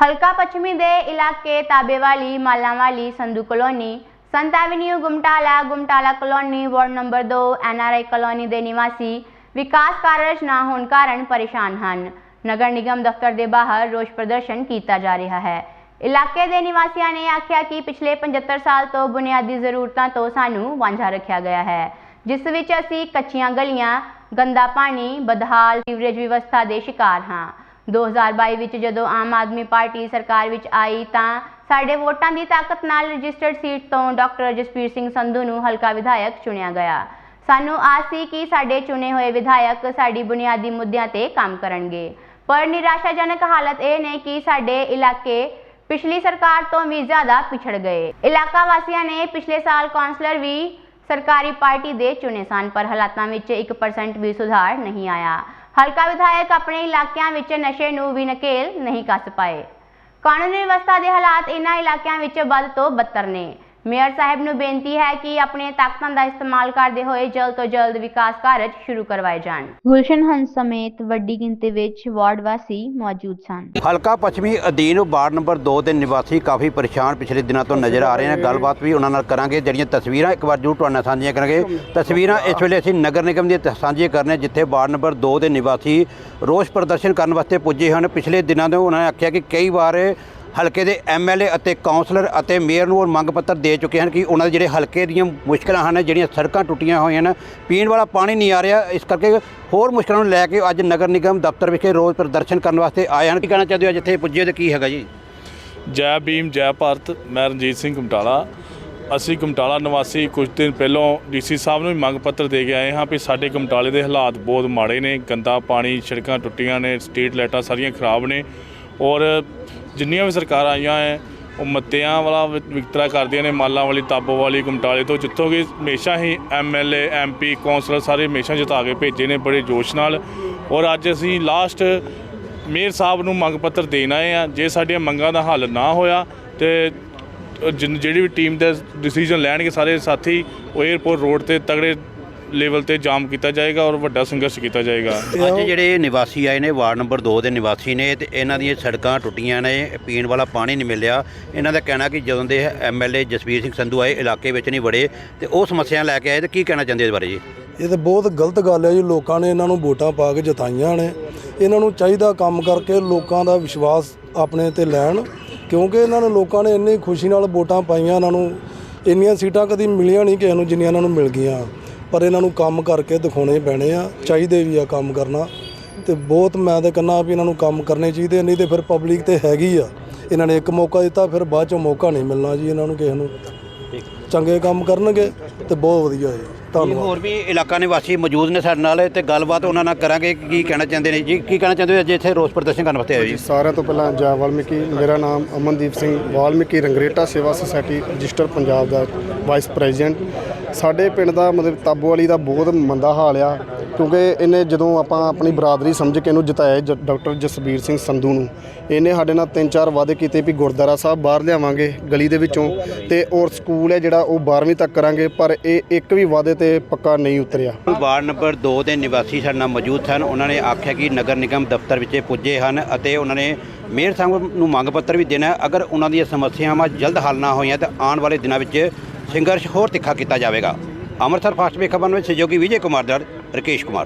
ਹਲਕਾ ਪੱਛਮੀ ਦੇ ਇਲਾਕੇ Tabewali Malanwali Sandhu colony, Sant avenue, Gumtala Gumtala colony, ward number 2 NRI colony ਦੇ ਨਿਵਾਸੀ ਵਿਕਾਸ ਕਾਰਜ ਨਾ ਹੋਣ ਕਾਰਨ ਪਰੇਸ਼ਾਨ ਹਨ। ਨਗਰ ਨਿਗਮ ਦਫ਼ਤਰ ਦੇ ਬਾਹਰ ਰੋਸ ਪ੍ਰਦਰਸ਼ਨ ਕੀਤਾ ਜਾ ਰਿਹਾ ਹੈ। ਇਲਾਕੇ ਦੇ ਨਿਵਾਸੀਆਂ ਨੇ ਆਖਿਆ ਕਿ ਪਿਛਲੇ 75 ਸਾਲ ਤੋਂ ਬੁਨਿਆਦੀ ਜ਼ਰੂਰਤਾਂ ਤੋਂ ਸਾਨੂੰ ਵਾਂਝਾ ਰੱਖਿਆ ਗਿਆ ਹੈ, ਜਿਸ ਵਿੱਚ ਅਸੀਂ ਕੱਚੀਆਂ ਗਲੀਆਂ, ਗੰਦਾ ਪਾਣੀ, ਬਦਹਾਲ, ਸੀਵਰੇਜ ਵਿਵਸਥਾ ਦੇ ਸ਼ਿਕਾਰ ਹਾਂ। 2022 ਵਿੱਚ ਜਦੋਂ ਆਮ ਆਦਮੀ ਪਾਰਟੀ ਸਰਕਾਰ ਵਿੱਚ ਆਈ ਤਾਂ ਸਾਡੇ ਵੋਟਾਂ ਦੀ ਤਾਕਤ ਨਾਲ ਰਜਿਸਟਰਡ ਸੀਟ ਤੋਂ ਡਾਕਟਰ ਜਸਪੀਰ ਸਿੰਘ ਸੰਧੂ ਨੂੰ ਹਲਕਾ ਵਿਧਾਇਕ ਚੁਣਿਆ ਗਿਆ। ਸਾਨੂੰ ਆਸ ਸੀ ਕਿ ਸਾਡੇ ਚੁਣੇ ਹੋਏ ਵਿਧਾਇਕ ਸਾਡੀ ਬੁਨਿਆਦੀ ਮੁੱਦਿਆਂ ਤੇ ਕੰਮ ਕਰਨਗੇ। ਪਰ ਨਿਰਾਸ਼ਾਜਨਕ ਹਾਲਤ ਇਹ ਨੇ ਕਿ ਸਾਡੇ ਇਲਾਕੇ ਪਿਛਲੀ ਸਰਕਾਰ ਤੋਂ ਵੀ ਜ਼ਿਆਦਾ ਪਿਛੜ ਗਏ। ਇਲਾਕਾ ਵਾਸੀਆਂ ਨੇ ਪਿਛਲੇ ਸਾਲ ਕਾਉਂਸਲਰ ਵੀ ਸਰਕਾਰੀ ਪਾਰਟੀ ਦੇ ਚੁਣੇ ਸਨ, ਪਰ ਹਾਲਾਤਾਂ ਵਿੱਚ 1% ਵੀ ਸੁਧਾਰ ਨਹੀਂ ਆਇਆ। ਹਲਕਾ ਵਿਧਾਇਕ ਆਪਣੇ ਇਲਾਕਿਆਂ ਵਿੱਚ ਨਸ਼ੇ ਨੂੰ ਵੀ ਨਕੇਲ ਨਹੀਂ ਕੱਸ ਪਾਏ। ਕਾਨੂੰਨੀ ਵਿਵਸਥਾ ਦੇ ਹਾਲਾਤ ਇਹਨਾਂ ਇਲਾਕਿਆਂ ਵਿੱਚ ਵੱਧ ਤੋਂ ਬੱਤਰ ਨੇ। ਮੇਅਰ ਸਾਹਿਬ ਨੂੰ ਬੇਨਤੀ ਹੈ ਕਿ ਆਪਣੇ ਤਾਕਤਾਂ ਦਾ ਇਸਤੇਮਾਲ ਕਰਦੇ ਹੋਏ ਜਲਦ ਤੋਂ ਜਲਦ ਵਿਕਾਸ ਕਾਰਜ ਸ਼ੁਰੂ ਕਰਵਾਏ ਜਾਣ। ਗੁਲਸ਼ਨ ਹੰਸ ਸਮੇਤ ਵੱਡੀ ਗਿਣਤੀ ਵਿੱਚ ਵਾਰਡ ਵਾਸੀ ਮੌਜੂਦ ਸਨ। ਹਲਕਾ ਪੱਛਮੀ ਅਧੀਨ ਵਾਰਡ ਨੰਬਰ 2 ਦੇ ਨਿਵਾਸੀ ਕਾਫੀ ਪਰੇਸ਼ਾਨ ਪਿਛਲੇ ਦਿਨਾਂ ਤੋਂ ਨਜ਼ਰ ਆ ਰਹੇ ਨੇ। ਗੱਲਬਾਤ ਵੀ ਉਹਨਾਂ ਨਾਲ ਕਰਾਂਗੇ। ਜਿਹੜੀਆਂ ਤਸਵੀਰਾਂ ਇੱਕ ਵਾਰ ਜਰੂਰ ਤੁਹਾਡੇ ਨਾਲ ਸਾਂਝੀਆਂ ਕਰਾਂਗੇ। ਤਸਵੀਰਾਂ ਇਸ ਵੇਲੇ ਅਸੀਂ ਨਗਰ ਨਿਗਮ ਦੀਆਂ ਸਾਂਝੀਆਂ ਕਰਨੇ ਜਿੱਥੇ ਵਾਰਡ ਨੰਬਰ 2 ਦੇ ਨਿਵਾਸੀ ਰੋਸ ਪ੍ਰਦਰਸ਼ਨ ਕਰਨ ਵਾਸਤੇ ਪੁੱਜੇ ਹਨ। ਪਿਛਲੇ ਦਿਨਾਂ ਤੋਂ ਉਹਨਾਂ ਨੇ ਆਖਿਆ ਕਿ ਕਈ ਵਾਰ ਹਲਕੇ ਦੇ ਐਮਐਲਏ ਅਤੇ ਕਾਉਂਸਲਰ ਅਤੇ ਮੇਅਰ ਨੂੰ ਉਹ ਮੰਗ ਪੱਤਰ ਦੇ ਚੁੱਕੇ ਹਨ ਕਿ ਉਹਨਾਂ ਦੇ ਜਿਹੜੇ ਹਲਕੇ ਦੀਆਂ ਮੁਸ਼ਕਲਾਂ ਹਨ, ਜਿਹੜੀਆਂ ਸੜਕਾਂ ਟੁੱਟੀਆਂ ਹੋਈਆਂ ਹਨ, ਪੀਣ ਵਾਲਾ ਪਾਣੀ ਨਹੀਂ ਆ ਰਿਹਾ। ਇਸ ਕਰਕੇ ਹੋਰ ਮੁਸ਼ਕਲਾਂ ਨੂੰ ਲੈ ਕੇ ਅੱਜ ਨਗਰ ਨਿਗਮ ਦਫ਼ਤਰ ਵਿਖੇ ਰੋਜ਼ ਪ੍ਰਦਰਸ਼ਨ ਕਰਨ ਵਾਸਤੇ ਆਏ ਹਨ। ਕੀ ਕਹਿਣਾ ਚਾਹੁੰਦੇ ਹੋ ਜਿੱਥੇ ਪੁੱਜੇ ਤੇ ਕੀ ਹੈਗਾ ਜੀ? ਜੈ ਭੀਮ, ਜੈ ਭਾਰਤ। ਮੈਂ ਰਣਜੀਤ ਸਿੰਘ ਕਮਟਾਲਾ ਅਸੀਂ ਕਮਟਾਲਾ ਨਿਵਾਸੀ ਕੁਝ ਦਿਨ ਪਹਿਲਾਂ ਡੀਸੀ ਸਾਹਿਬ ਨੂੰ ਵੀ ਮੰਗ ਪੱਤਰ ਦੇ ਕੇ ਆਏ ਹਾਂ ਵੀ ਸਾਡੇ ਕਮਟਾਲੇ ਦੇ ਹਾਲਾਤ ਬਹੁਤ ਮਾੜੇ ਨੇ। ਗੰਦਾ ਪਾਣੀ, ਸੜਕਾਂ ਟੁੱਟੀਆਂ ਨੇ, ਸਟਰੀਟ ਲਾਈਟਾਂ ਸਾਰੀਆਂ ਖਰਾਬ ਨੇ। ਔਰ ਜਿੰਨੀਆਂ ਵੀ ਸਰਕਾਰਾਂ ਆਈਆਂ ਹੈ ਉਹ ਮੱਤਿਆਂ ਵਾਲਾ ਵਿਕਤਰਾ ਕਰਦੀਆਂ ਨੇ, ਮਾਲਾਂ ਵਾਲੀ, ਤਾਬੋ ਵਾਲੀ ਕਮਟਾਲੇ ਤੋਂ ਜਿੱਥੋਂ ਕਿ ਹਮੇਸ਼ਾ ਹੀ ਐਮਐਲਏ ਐਮਪੀ ਕੌਂਸਲਰ ਸਾਰੇ ਹਮੇਸ਼ਾ ਜਿਤਾ ਕੇ ਭੇਜੇ ਨੇ ਬੜੇ ਜੋਸ਼ ਨਾਲ। ਔਰ ਅੱਜ ਅਸੀਂ ਲਾਸਟ ਮੇਅਰ ਸਾਹਿਬ ਨੂੰ ਮੰਗ ਪੱਤਰ ਦੇਣ ਆਏ ਆ ਜੇ ਸਾਡੀਆਂ ਮੰਗਾਂ ਦਾ ਹੱਲ ਨਾ ਹੋਇਆ ਤੇ ਜਿਨ- ਜਿਹੜੀ ਵੀ ਟੀਮ ਦਾ ਡਿਸੀਜਨ ਲੈਣਗੇ ਸਾਰੇ ਸਾਥੀ, ਉਹ 에어ਪੋਰਟ ਰੋਡ ਤੇ ਤਗੜੇ ਲੈਵਲ ਤੇ ਜਾਮ ਕੀਤਾ ਜਾਏਗਾ ਔਰ ਵੱਡਾ ਸੰਘਰਸ਼ ਕੀਤਾ ਜਾਏਗਾ। ਅੱਜ ਜਿਹੜੇ ਨਿਵਾਸੀ ਆਏ ਨੇ ਵਾਰਡ ਨੰਬਰ 2 ਦੇ ਨਿਵਾਸੀ ਨੇ ਤੇ ਇਹਨਾਂ ਦੀਆਂ ਸੜਕਾਂ ਟੁੱਟੀਆਂ ਨੇ ਪੀਣ ਵਾਲਾ ਪਾਣੀ ਨਹੀਂ ਮਿਲਿਆ। ਇਹਨਾਂ ਦਾ ਕਹਿਣਾ ਕਿ ਜਦੋਂ ਦੇ ਐਮਐਲਏ ਜਸਵੀਰ ਸਿੰਘ ਸੰਧੂ ਆਏ ਇਲਾਕੇ ਵਿੱਚ ਨਹੀਂ ਵੜੇ ਤੇ ਉਹ ਸਮੱਸਿਆ ਲੈ ਕੇ ਆਏ ਤੇ ਕੀ ਕਹਿਣਾ ਚਾਹੁੰਦੇ ਇਸ ਬਾਰੇ ਜੀ? ਇਹ ਤਾਂ ਬਹੁਤ ਗਲਤ ਗੱਲ ਹੈ ਜੀ ਲੋਕਾਂ ਨੇ ਇਹਨਾਂ ਨੂੰ ਵੋਟਾਂ ਪਾ ਕੇ ਜਿਤਾਈਆਂ ਨੇ। ਇਹਨਾਂ ਨੂੰ ਚਾਹੀਦਾ ਕੰਮ ਕਰਕੇ ਲੋਕਾਂ ਦਾ ਵਿਸ਼ਵਾਸ ਆਪਣੇ ਤੇ ਲੈਣ ਕਿਉਂਕਿ ਇਹਨਾਂ ਨੇ ਲੋਕਾਂ ਨੇ ਇੰਨੀ ਖੁਸ਼ੀ ਨਾਲ ਵੋਟਾਂ ਪਾਈਆਂ ਇਹਨਾਂ ਨੂੰ ਇੰਨੀਆਂ ਸੀਟਾਂ ਕਦੀ ਮਿਲੀਆਂ ਨਹੀਂ ਕਿਸੇ ਨੂੰ ਜਿੰਨੀਆਂ ਇਹਨਾਂ ਨੂੰ ਮਿਲ ਗਈਆਂ। ਪਰ ਇਹਨਾਂ ਨੂੰ ਕੰਮ ਕਰਕੇ ਦਿਖਾਉਣੇ ਪੈਣੇ ਆ ਚਾਹੀਦੇ ਵੀ ਆ ਕੰਮ ਕਰਨਾ। ਤੇ ਬਹੁਤ ਮੈਂ ਤਾਂ ਕਹਿੰਦਾ ਵੀ ਇਹਨਾਂ ਨੂੰ ਕੰਮ ਕਰਨੇ ਚਾਹੀਦੇ ਨਹੀਂ ਤੇ ਫਿਰ ਪਬਲਿਕ ਤੇ ਹੈਗੀ ਆ। ਇਹਨਾਂ ਨੇ ਇੱਕ ਮੌਕਾ ਦਿੱਤਾ ਫਿਰ ਬਾਅਦ ਚੋਂ ਮੌਕਾ ਨਹੀਂ ਮਿਲਣਾ ਜੀ ਇਹਨਾਂ ਨੂੰ ਕਿਸੇ ਨੂੰ। ਚੰਗੇ ਕੰਮ ਕਰਨਗੇ ਤੇ ਬਹੁਤ ਵਧੀਆ ਜੀ। ਧੰਨਵਾਦ। ਹੋਰ ਵੀ ਇਲਾਕਾ ਨਿਵਾਸੀ ਮੌਜੂਦ ਨੇ ਸਾਡੇ ਨਾਲ ਤੇ ਗੱਲਬਾਤ ਉਹਨਾਂ ਨਾਲ ਕਰਾਂਗੇ ਕਿ ਕੀ ਕਹਿਣਾ ਚਾਹੁੰਦੇ ਨੇ ਜੀ? ਕੀ ਕਹਿਣਾ ਚਾਹੁੰਦੇ ਹੋ? ਅੱਜ ਇੱਥੇ ਰੋਸ ਪ੍ਰਦਰਸ਼ਨ ਕਰਨ ਵਾਸਤੇ ਆਏ ਜੀ। ਸਾਰਿਆਂ ਤੋਂ ਪਹਿਲਾਂ ਜੈ ਵਾਲਮੀਕੀ ਮੇਰਾ ਨਾਮ ਅਮਨਦੀਪ ਸਿੰਘ ਵਾਲਮੀਕੀ ਰੰਗਰੇਟਾ ਸੇਵਾ ਸੁਸਾਇਟੀ ਰਜਿਸਟਰ ਪੰਜਾਬ ਦਾ ਵਾਈਸ ਪ੍ਰੈਜ਼ੀਡੈਂਟ ਸਾਡੇ ਪਿੰਡ ਦਾ ਮਤਲਬ ਤਾਬੋ ਵਾਲੀ ਦਾ ਬਹੁਤ ਮੰਦਾ ਹਾਲ ਆ, ਕਿਉਂਕਿ ਇਹਨੇ ਜਦੋਂ ਆਪਾਂ ਆਪਣੀ ਬਰਾਦਰੀ ਸਮਝ ਕੇ ਇਹਨੂੰ ਜਿਤਾਇਆ ਜ- ਡਾਕਟਰ ਜਸਬੀਰ ਸਿੰਘ ਸੰਧੂ ਨੂੰ, ਇਹਨੇ ਸਾਡੇ ਨਾਲ ਤਿੰਨ ਚਾਰ ਵਾਅਦੇ ਕੀਤੇ ਵੀ ਗੁਰਦੁਆਰਾ ਸਾਹਿਬ ਬਾਹਰ ਲਿਆਵਾਂਗੇ ਗਲੀ ਦੇ ਵਿੱਚੋਂ ਤੇ ਔਰ ਸਕੂਲ ਹੈ ਜਿਹੜਾ ਉਹ 12ਵੀਂ ਤੱਕ ਕਰਾਂਗੇ, ਪਰ ਇਹ ਇੱਕ ਵੀ ਵਾਅਦੇ ਤੇ ਪੱਕਾ ਨਹੀਂ ਉਤਰਿਆ ਵਾਰਡ ਨੰਬਰ 2 ਦੇ ਨਿਵਾਸੀ ਸਾਡੇ ਨਾਲ ਮੌਜੂਦ ਸਨ ਉਹਨਾਂ ਨੇ ਆਖਿਆ ਕਿ ਨਗਰ ਨਿਗਮ ਦਫ਼ਤਰ ਵਿੱਚ ਪੁੱਜੇ ਹਨ ਅਤੇ ਉਹਨਾਂ ਨੇ ਮੇਅਰ ਸਾਹਿਬ ਨੂੰ ਮੰਗ ਪੱਤਰ ਵੀ ਦੇਣਾ ਹੈ। ਅਗਰ ਉਹਨਾਂ ਦੀਆਂ ਸਮੱਸਿਆਵਾਂ ਜਲਦ ਹੱਲ ਨਾ ਹੋਈਆਂ ਤਾਂ ਆਉਣ ਵਾਲੇ ਦਿਨਾਂ ਵਿੱਚ ਸੰਘਰਸ਼ ਹੋਰ ਤਿੱਖਾ ਕੀਤਾ ਜਾਵੇਗਾ। ਅੰਮ੍ਰਿਤਸਰ ਫਾਸਟ ਵੇ ਖਬਰ ਵਿੱਚ ਸਹਿਯੋਗੀ ਵਿਜੇ ਕੁਮਾਰ ਦਰ ਰਕੇਸ਼ ਕੁਮਾਰ।